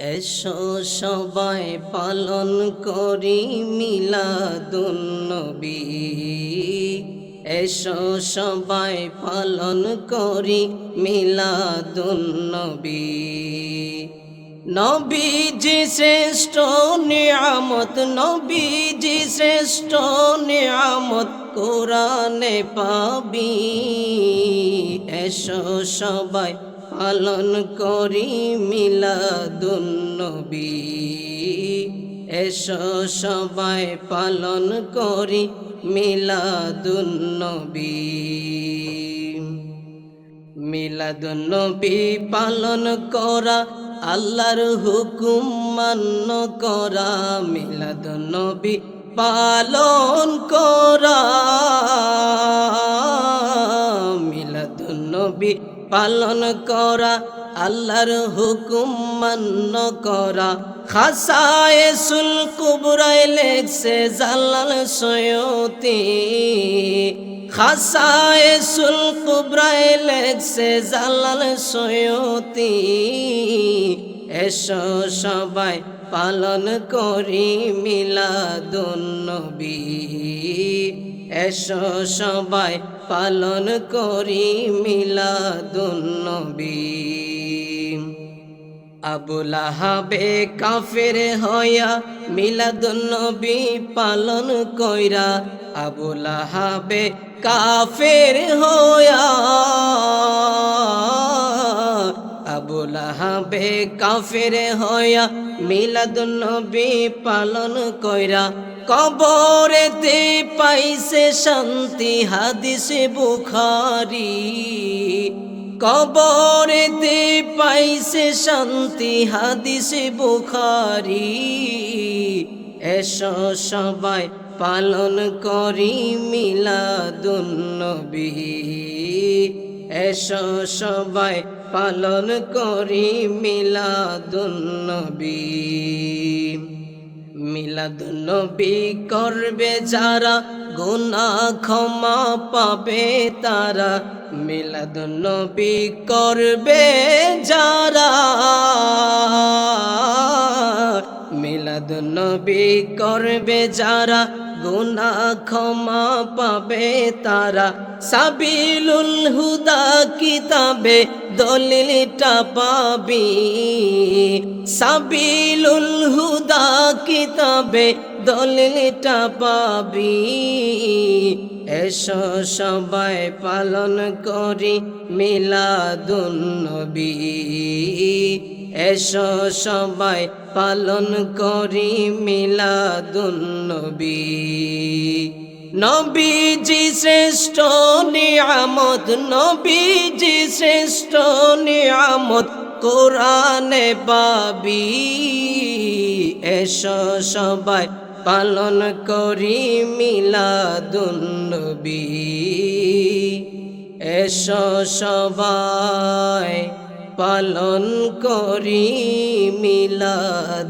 এসো সবাই পালন করি মিলাদুন্নবী এসো সবাই পালন করি মিলাদুন্নবী নবীজি শ্রেষ্ঠ নিয়ামত, নবীজি শ্রেষ্ঠ নিয়ামত কোরআনে পাবি। এসো সবাই পালন করি মিলাদুন্নবী এসো সবাই পালন করি মিলাদুন্নবী মিলাদুন্নবী পালন করা, আল্লাহর হুকুম মান্য করা। মিলাদুন্নবী পালন করা। মিলাদুন্নবী পালন করা, আল্লাহর হুকুম মান্য করা। খাসায় সুল কুবরাই লেখছে জালাল সয়তি খাসায় সুল কুবরাই লেখছে জালাল সয়তি এসো সবাই পালন করি মিলাদুন্নবী এসো সবাই পালন করি মিলাদুন্নবী আবুল আহাবে কাফের হইয়া মিলাদুন্নবী পালন কইরা আবুল আহাবে কাফের হইয়া আবুল আহাবে কাফের হইয়া মিলাদুন্নবী পালন কইরা কবরেতে পাইছে শান্তি, হাদিসে বুখারি। কবরেতে পাইছে শান্তি, হাদিসে বুখারি। এসো সবাই পালন করি মিলাদুন্নবী এসো সবাই পালন করি মিলাদুন্নবী মিলাদুন্নবী করবে যারা গুনা ক্ষমা পাবে তারা। মিলাদুন্নবী করবে যারা মিলাদুন্নবী করবে যারা গুনা ক্ষমা পাবে তারা। সাবিলুল হুদা কিতাবে দলিলটা পাবি। সাবিলুল হুদা কিতাবে দলিলটা পাবি। এসো সবাই পালন করি মিলাদুন্নবী এসো সবাই পালন করি মিলাদুন্নবী নবীজি শ্রেষ্ঠ নিয়ামত, নবীজি শ্রেষ্ঠ নিয়ামত, কোরআনে পাবি। এসো সবাই পালন করি মিলাদুন্নবী এসো সবাই পালন করি মিলাদুন্নবী